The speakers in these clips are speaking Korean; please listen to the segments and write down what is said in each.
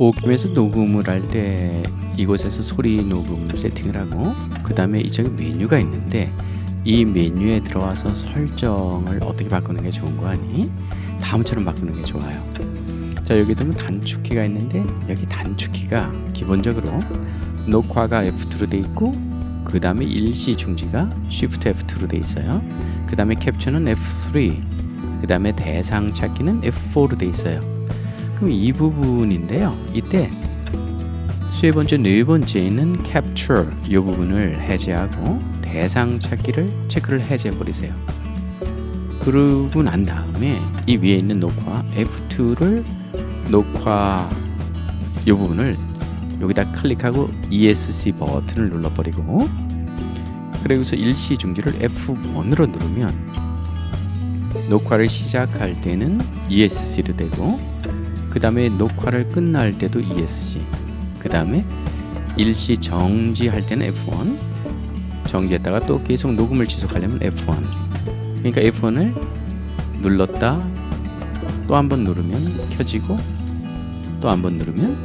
오캠에서 녹음을 할 때 이곳에서 소리 녹음 세팅을 하고 그 다음에 이쪽에 메뉴가 있는데 이 메뉴에 들어와서 설정을 어떻게 바꾸는 게 좋은 거 아니? 다음처럼 바꾸는 게 좋아요. 자 여기 보면 단축키가 있는데 여기 단축키가 기본적으로 녹화가 F2로 돼 있고 그 다음에 일시 중지가 Shift F2로 돼 있어요. 그 다음에 캡처는 F3, 그 다음에 대상 찾기는 F4로 돼 있어요. 그럼 이 부분인데요. 이때 세 번째, 네 번째는 capture 이 부분을 해제하고 대상 찾기를 체크를 해제해 버리세요. 그러고 난 다음에 이 위에 있는 녹화 F2를 녹화 이 부분을 여기다 클릭하고 ESC 버튼을 눌러버리고 그리고서 일시 중지를 F1으로 누르면 녹화를 시작할 때는 ESC로 되고 그 다음에 녹화를 끝날 때도 ESC 그 다음에 일시 정지할 때는 F1 정지했다가 또 계속 녹음을 지속하려면 F1 그러니까 F1을 눌렀다 또 한 번 누르면 켜지고 또 한 번 누르면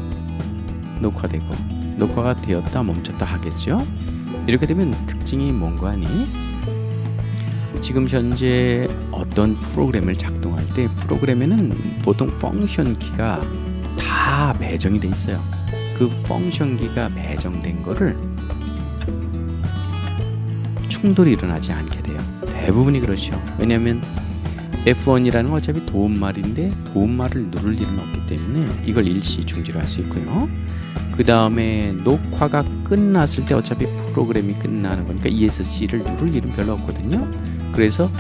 녹화되고 녹화가 되었다 멈췄다 하겠죠? 이렇게 되면 특징이 뭔가 하니 지금 현재 어떤 프로그램을 작동할 때 프로그램에는 보통 펑션 키가 다 배정이 돼 있어요. 그 펑션 키가 배정된 거를 충돌이 일어나지 않게 돼요. 대부분이 그렇죠. 왜냐하면 F1이라는 건 어차피 도움말인데 도움말을 누를 일은 없기 때문에 이걸 일시 중지로 할 수 있고요. 그 다음에 녹화가 끝났을 때 어차피 프로그램이 끝나는 거니까 ESC를 누를 일은 별로 없거든요. 그래서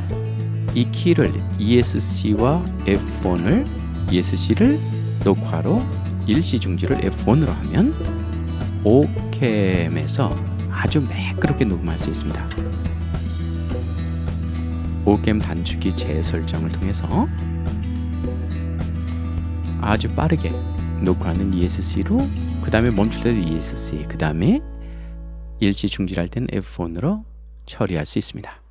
이 키를 ESC와 F1을 ESC를 녹화로 일시 중지를 F1으로 하면 오캠에서 아주 매끄럽게 녹음할 수 있습니다. 오캠 단축키 재설정을 통해서 아주 빠르게 녹화하는 ESC로 그 다음에 멈출 때도 ESC 그 다음에 일시 중지할 때는 F1으로 처리할 수 있습니다.